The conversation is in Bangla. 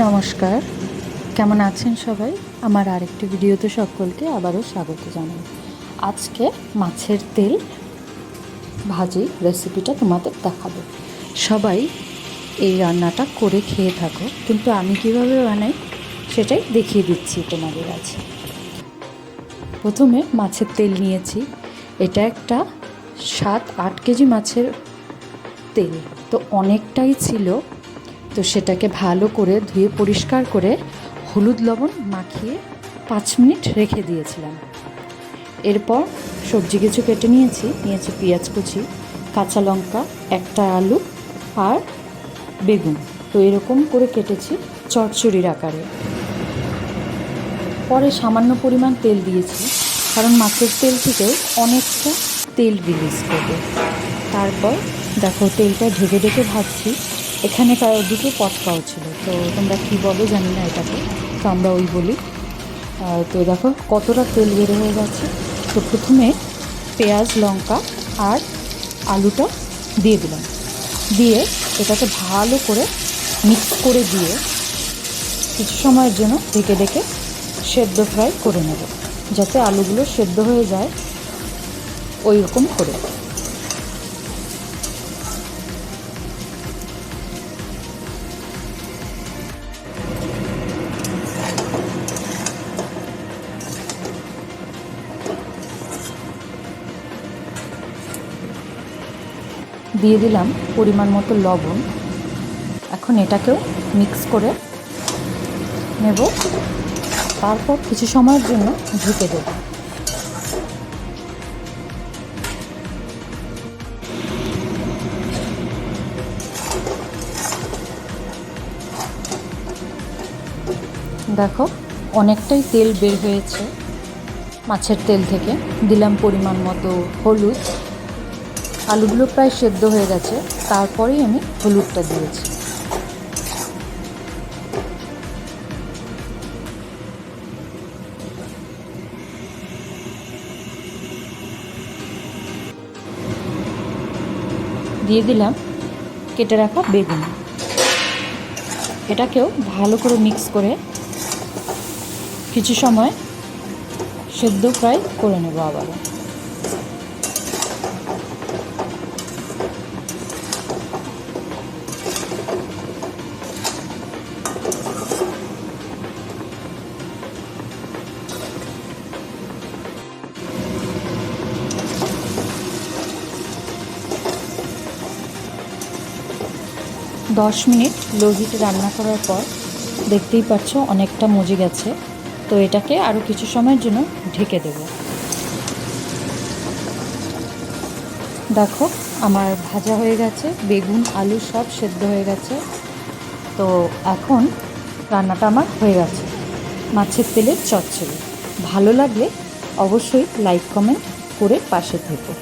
নমস্কার। কেমন আছেন সবাই? আমার আরেকটি ভিডিওতে সকলকে আবারও স্বাগত জানাই। আজকে মাছের তেল ভাজি রেসিপিটা তোমাদের দেখাবো। সবাই এই রান্নাটা করে খেয়ে থাকো, কিন্তু আমি কীভাবে বানাই সেটাই দেখিয়ে দিচ্ছি তোমাদের কাছে প্রথমে মাছের তেল নিয়েছি। এটা একটা সাত আট কেজি মাছের তেল, তো অনেকটাই ছিল তো সেটাকে ভালো করে ধুয়ে পরিষ্কার করে হলুদ লবণ মাখিয়ে পাঁচ মিনিট রেখে দিয়েছিলাম। এরপর সবজি কিছু কেটে নিয়েছি নিয়েছি পেঁয়াজ কুচি, কাঁচা লঙ্কা, একটা আলু আর বেগুন। তো এরকম করে কেটেছি চচ্চড়ির আকারে। পরে সামান্য পরিমাণ তেল দিয়েছি, কারণ মাছের তেল থেকেও অনেকটা তেল রিলিজ করবে। তারপর দেখো তেলটা ঢেকে ঢেকে ভাজছি। এখানে দুটো পটকাও ছিল। তো তোমরা কী বলো জানি না এটাকে। তো আমরা ওই বলি। তো দেখো, কতটা তেল বের হয়ে গেছে। তো প্রথমে পেঁয়াজ, লঙ্কা আর আলুটা দিয়ে দিলাম। দিয়ে এটাকে ভালো করে মিক্স করে দিয়ে কিছু সময়ের জন্য ঢেকে ঢেকে সেদ্ধ ফ্রাই করে নেব। যাতে আলুগুলো সেদ্ধ হয়ে যায় ওই রকম করে। দিয়ে দিলাম পরিমাণ মতো লবণ। এখন এটাকেও মিক্স করে নেব। তারপর কিছু সময়ের জন্য ঢেকে দেব। দেখো, অনেকটাই তেল বের হয়েছে। মাছের তেল থেকে দিলাম পরিমাণ মতো হলুদ। আলুগুলো প্রায় সেদ্ধ হয়ে গেছে, তারপরেই আমি হলুদটা দিয়েছি। দিয়ে দিলাম কেটে রাখা বেগুন। এটাকেও ভালো করে মিক্স করে কিছু সময় সেদ্ধ ফ্রাই করে নেব আবারও। দশ মিনিট লো হিটে রান্না করার পর দেখতেই পাচ্ছ অনেকটা মজে গেছে। তো এটাকে আরও কিছু সময়ের জন্য ঢেকে দেব। দেখো, আমার ভাজা হয়ে গেছে, বেগুন, আলু সব সেদ্ধ হয়ে গেছে। তো এখন রান্নাটা আমার হয়ে গেছে। মাছের তেলের চচ্চড়ি। ভালো লাগলে অবশ্যই লাইক কমেন্ট করে পাশে থেকো।